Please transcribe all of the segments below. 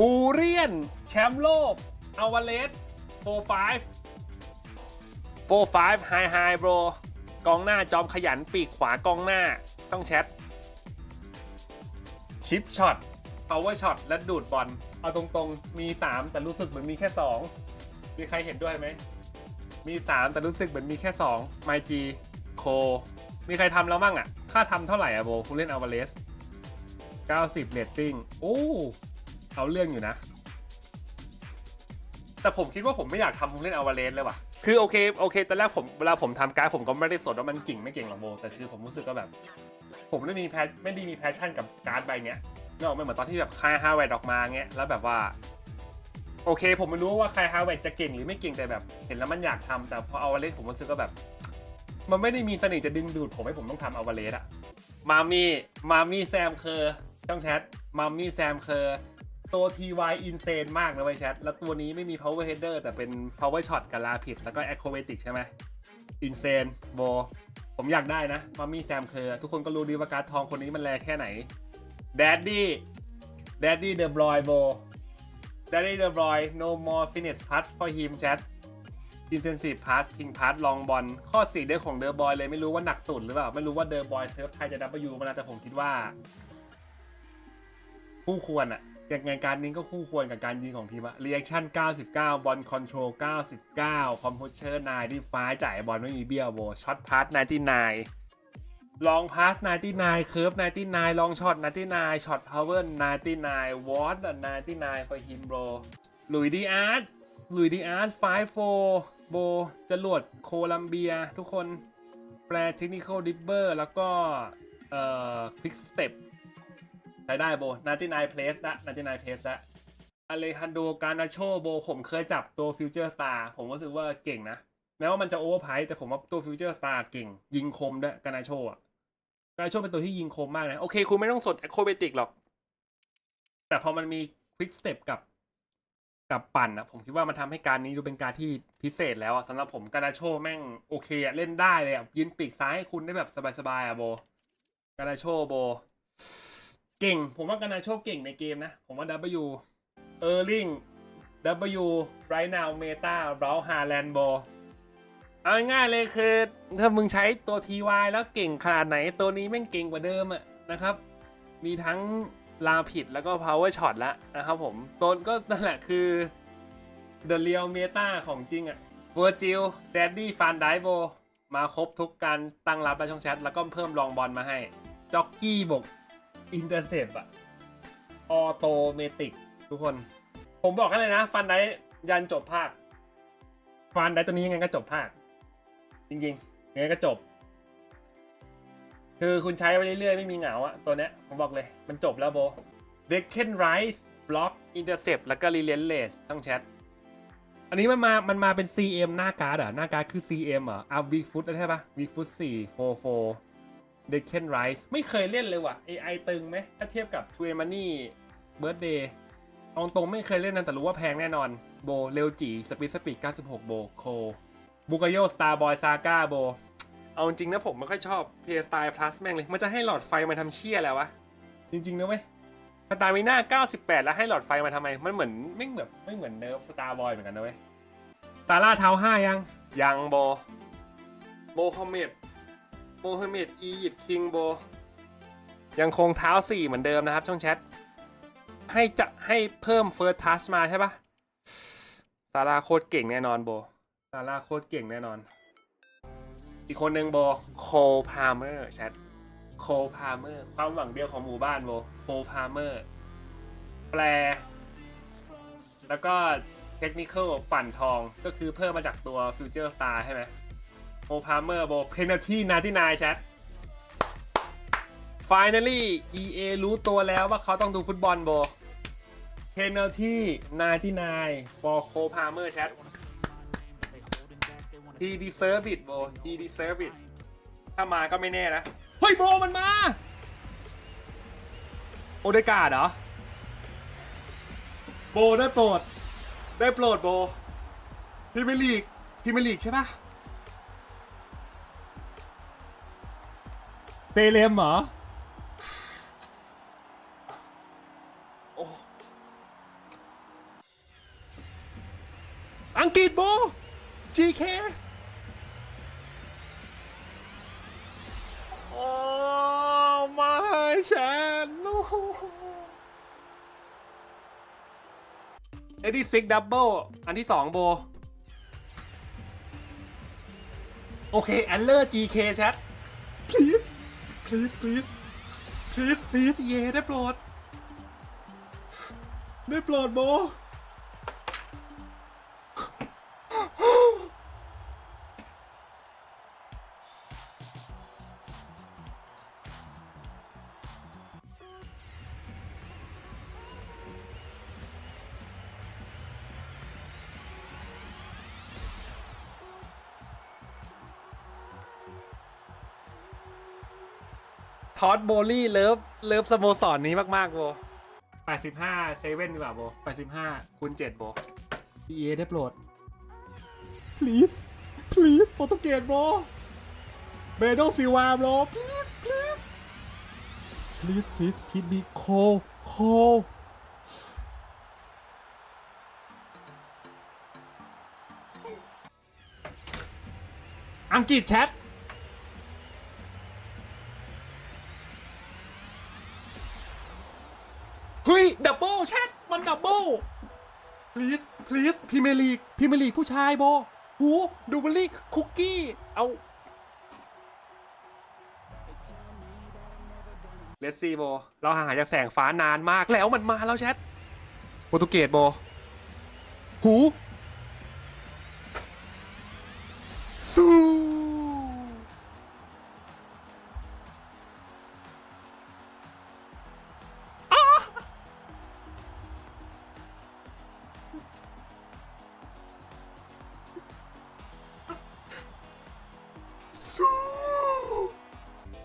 พูเรียน แชมป์โลกอาวาเลสโฟร์ไฟฟ์โฟร์ไฟฟ์ไฮไฮโบรกองหน้าจอมขยันปีกขวากองหน้าต้องแชท ชิปช็อต power shot และดูดบอล เอาตรงๆ มี 3 แต่รู้สึกเหมือนมีแค่ 2 มีใครเห็นด้วยไหม มี 3 แต่รู้สึกเหมือนมีแค่2 My G โค มีใครทำแล้วบ้างอะ ค่าทำเท่าไหร่อะโบคุณเล่นอ l วาเลส 90 เรตติ้ง โอ้ เอาเรื่องอยู่นะ แต่ผมคิดว่าผมไม่อยากทำผมเล่นอวาเลสเลยว่ะ คือโอเคโอเคตอนแรกผมเวลาผมทำการ์ดผมก็ไม่ได้สนว่ามันเก่งไม่เก่งหรอกโบแต่คือผมรู้สึกว่าแบบ ผมไม่ได้มีแพชไม่ได้มีแพชชั่นกับการ์ดใบเนี้ยนอกไหมเหมือนตอนที่แบบคายฮาร์เวดออกมาเงี้ยแล้วแบบว่า โอเค ผมไม่รู้ว่าคายฮาร์เวดจะเก่งหรือไม่เก่งแต่แบบ เห็นแล้วมันอยากทำแต่พอเอาวาเลสผมรู้สึกว่าแบบ มันไม่ได้มีเสน่ห์จะดึงดูดผมให้ผมต้องทำเอาวาเลสอะมามี่มามี่แซมเคอร์ช่องแชทมามี่แซมเคอร์ ตัว TY insane มากนะไว้แชท แล้วตัวนี้ไม่มี power header แต่เป็น power shot กับลาผิด แล้วก็ acrobatic ใช่ไหม insane โบ ผมอยากได้นะมามี่แซมเคอร์ทุกคนก็รู้ดีว่าการ์ดทองคนนี้มันแรงแค่ไหน d ดดดี้แดดดี้เดอะบอยโบ d ดดดี้เดอะบอย no more finish pass for him chat intensive pass ping pass long ball ข้อสียเด้ของเดอะบอยเลยไม่รู้ว่าหนักตุ่นหรือเปล่า ไม่รู้ว่าเดอะบอยเซิร์ฟไทยจะ W มานะแต่ผมคิดว่าคู่ควรอะ อย่างไงการนี้ก็คู่ควรกับการยิงของทีมอะ reaction 99 บอล control 99 composure 9ที่ฟ้าจ่ายบอลไม่มีเบี้ยวโบ shot pass 99 ลองพาส99เคิร์ฟ99 ลองช็อต99 ช็อตพาวเวอร์99 วอต99 for him bro ลุยดีอาร์ตลุยดีอาร์ต5 4โบจรวดโคลัมเบีย ทุกคน แปลเทคนิคอลดิบเบอร์แล้วก็ เอ่อควิกสเต็ป ใช้ได้โบ99 place ลสละ99 place ลสละอเลฮันโดการนาโชโบผมเคยจับตัวฟิวเจอร์สตาร์ผมรู้สึกว่าเก่งนะ แม้ว่ามันจะโอเวอร์ไพรส์แต่ผมว่าตัวฟิวเจอร์สตาร์เก่ง ยิงคมด้วยการนาโชอะการนาโชเป็นตัวที่ยิงคมมากนะ โอเค คุณไม่ต้องสด a อ r o b a t i c หรอก แต่พอมันมี Quick Step กับกับปั่นอะผมคิดว่ามันทำให้การนี้ดูเป็นการที่พิเศษแล้วอะสำหรับผมกานาโชแม่งโอเคอะเล่นได้เลยอะยืนปีกซ้ายให้คุณได้แบบสบายๆอะโบกานาโชโบ เก่ง ผมว่ากานาโชคเก่งในเกมนะ ผมว่า W Erling W right now meta b r o w h a r l a n d โบเอาง่ายเลยคือ ถ้ามึงใช้ตัว TY แล้วเก่งขนาดไหนตัวนี้แม่งเก่งกว่าเดิมอะนะครับ มีทั้งลาผิดแล้วก็ power shot แล้วนะครับผมตัวก็นั่นแหละคือ the real meta ของจริงอะ Virgil Daddy Fan d i v o มาครบทุกการตั้งรับและช่องแชท แล้วก็เพิ่มลองบอลมาให้จ็อกกี้บก intercept อะออโตเมติกทุกคน ผมบอกให้เลยนะ ฟันไดยันจบภาค ฟันไดตัวนี้ยังไงก็จบภาค จริงๆยังไงก็จบ คือคุณใช้ไปเรื่อยๆ ไม่มีเหงาอะตัวเนี้ย ผมบอกเลย มันจบแล้วโบ d e c k e n Rise Block Intercept แล้วก็ Relentless ต้องแชทอันนี้มันมา มันมาเป็น CM หน้าการ์ดอะหน้าการ์ดคือ CM เหรออะ Weak Foot ใช่ปะ Weak Foot 4 4 4 d e c k e n Rise ไม่เคยเล่นเลยว่ะ AI ตึงไหมถ้าเทียบกับ t w e Money Birthday เอาตรงไม่เคยเล่นนะแต่รู้ว่าแพงแน่นอน โบเร็วจีสปีดสปีด96 โบโคบุกโยสตาร์บอยซาก้าโบ เอาจริงนะผมไม่ค่อยชอบ p s ส y Plus แม่งเลย มันจะให้หลอดไฟมาทำเชี่ยแล้ววะ จริงๆนะเว้ยสตาร์มีหน้า98 แล้วให้หลอดไฟมาทำไม มันเหมือนไม่แบบไม่เหมือนเนิร์ฟสตาร์บอยเหมือนกันนะเว้ยตาล่าเท้าห้ายังยังโบโมฮัมเหม็ด โมฮัมเหม็ดอียิปต์คิงโบ ยังคงเท้า 4 เหมือนเดิมนะครับ ช่องแชท ให้จะให้เพิ่มเฟิร์สทัชมาใช่ปะซาร่าโคตรเก่งแน่นอนโบซาร่าโคตรเก่งแน่นอน อีกคนหนึ่งโบโคพาเมอร์แชทโคพาเมอร์ความหวังเดียวของหมู่บ้านโบโคพาเมอร์แปล แล้วก็เทคนิคอลปั่นทองก็คือเพิ่มมาจากตัวฟิวเจอร์สตาร์ใช่ไหม โคพาเมอร์โบเพน a ที่นาที่นายแชท finally EA รู้ตัวแล้วว่าเขาต้องดูฟุตบอลโบ penalty 99 for Cole Palmer chat he deserve it โบ he deserve it ถ้ามาก็ไม่แน่นะ เฮ้ยโบมันมา โอเดกาดเหรอ โบได้โปรด ได้โปรดโบพิมลีกพิมลีกใช่ปะ เตเลมเหรอ อังกฤษโบ GK โอ้ไม่แชนโอ้เอ็ดดี้ซิกดับเบิลอันที่สองโบ โอเค แอนเลอร์ GK แชท please please please please เย่ได้โปรด ได้โปรดโบ ทอดโบลี่เลิฟเลิฟสโมสรนี้มากๆโบ85เซเว่นดีกว่าโบ85คูณ7โบ EA ได้โปรด please please โปรตุเกสโบเบโดซิวาโบ please please please please please be cold cold อังกฤษแชท เมียร์ลีกพรีเมียร์ลีกผู้ชายโบหูดูบลลี่คุกกี้ เอาเลสซี่โบ เราห่างหายจากแสงฟ้านานมากแล้วมันมาแล้วแชทโปรตุเกสโบ หู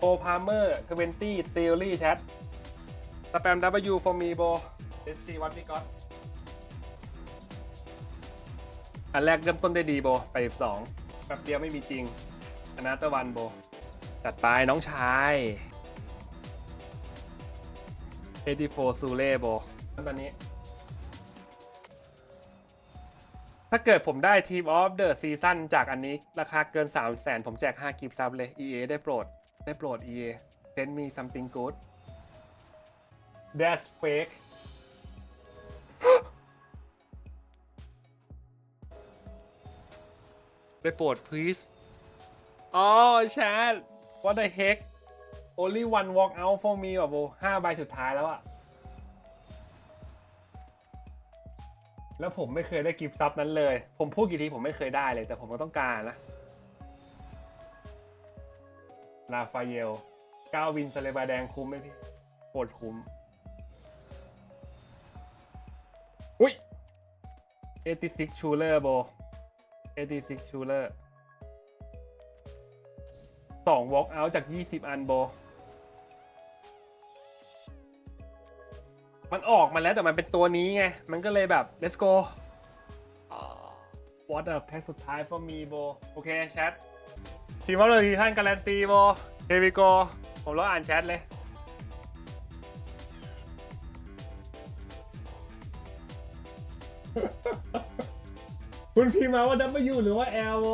โอพาร์เมอร์ทเวนตี้เทอรี่แชทสแปม W for me โบ Let's see what we got อันแรกเริ่มต้นได้ดีโบไป12แป๊บเดียวไม่มีจริงอนาตะวันโบจัดไปน้องชาย84ซูเล่โบตอนนี้ ถ้าเกิดผมได้ทีมออฟเดอะซีซั่นจากอันนี้ ราคาเกิน 3 0 0แสนผมแจก 5 กิฟต์ซับเลย EA ได้โปรด ได้โปรด EA send me something good that's fake ได้โปรด please อ๋อแชท what the heck only one walk out for me ว่ะโบห้าใบสุดท้ายแล้วอะแล้วผมไม่เคยได้กิฟต์ซับนั้นเลย ผมพูดกี่ทีผมไม่เคยได้เลย แต่ผมก็ต้องการนะ ลาฟาเยลก้าวินสเลบาแดงคุ้มไหมพี่โคตรคุ้ม อุ้ย86ชูเลอร์โบ86ชูเลอร์สองวอล์กเอาจาก20อันโบ มันออกมาแล้วแต่มันเป็นตัวนี้ไง มันก็เลยแบบ let's go what a pack สุดท้าย for me โบ โอเคแชท ทีมว่าเลยท่านการันตีโบเฮวิโกผมรออ่านแชทเลย คุณพิมพ์มาว่า W หรือว่า L โบ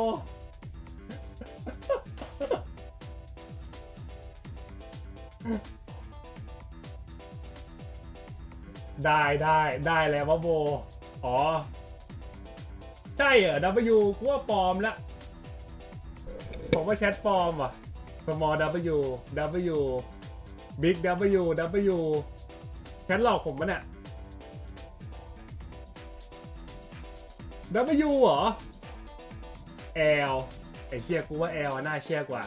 ได้ได้ได้แล้วว่าโบ อ๋อ ใช่เหรอ W กูว่าปลอมละ ว่าแชทปลอมว่ะ small W W big W W แชทหลอกผมปะเนี่ย W เหรอ L ไอ้เชี่ยกูว่า L อะน่าเชื่อกว่า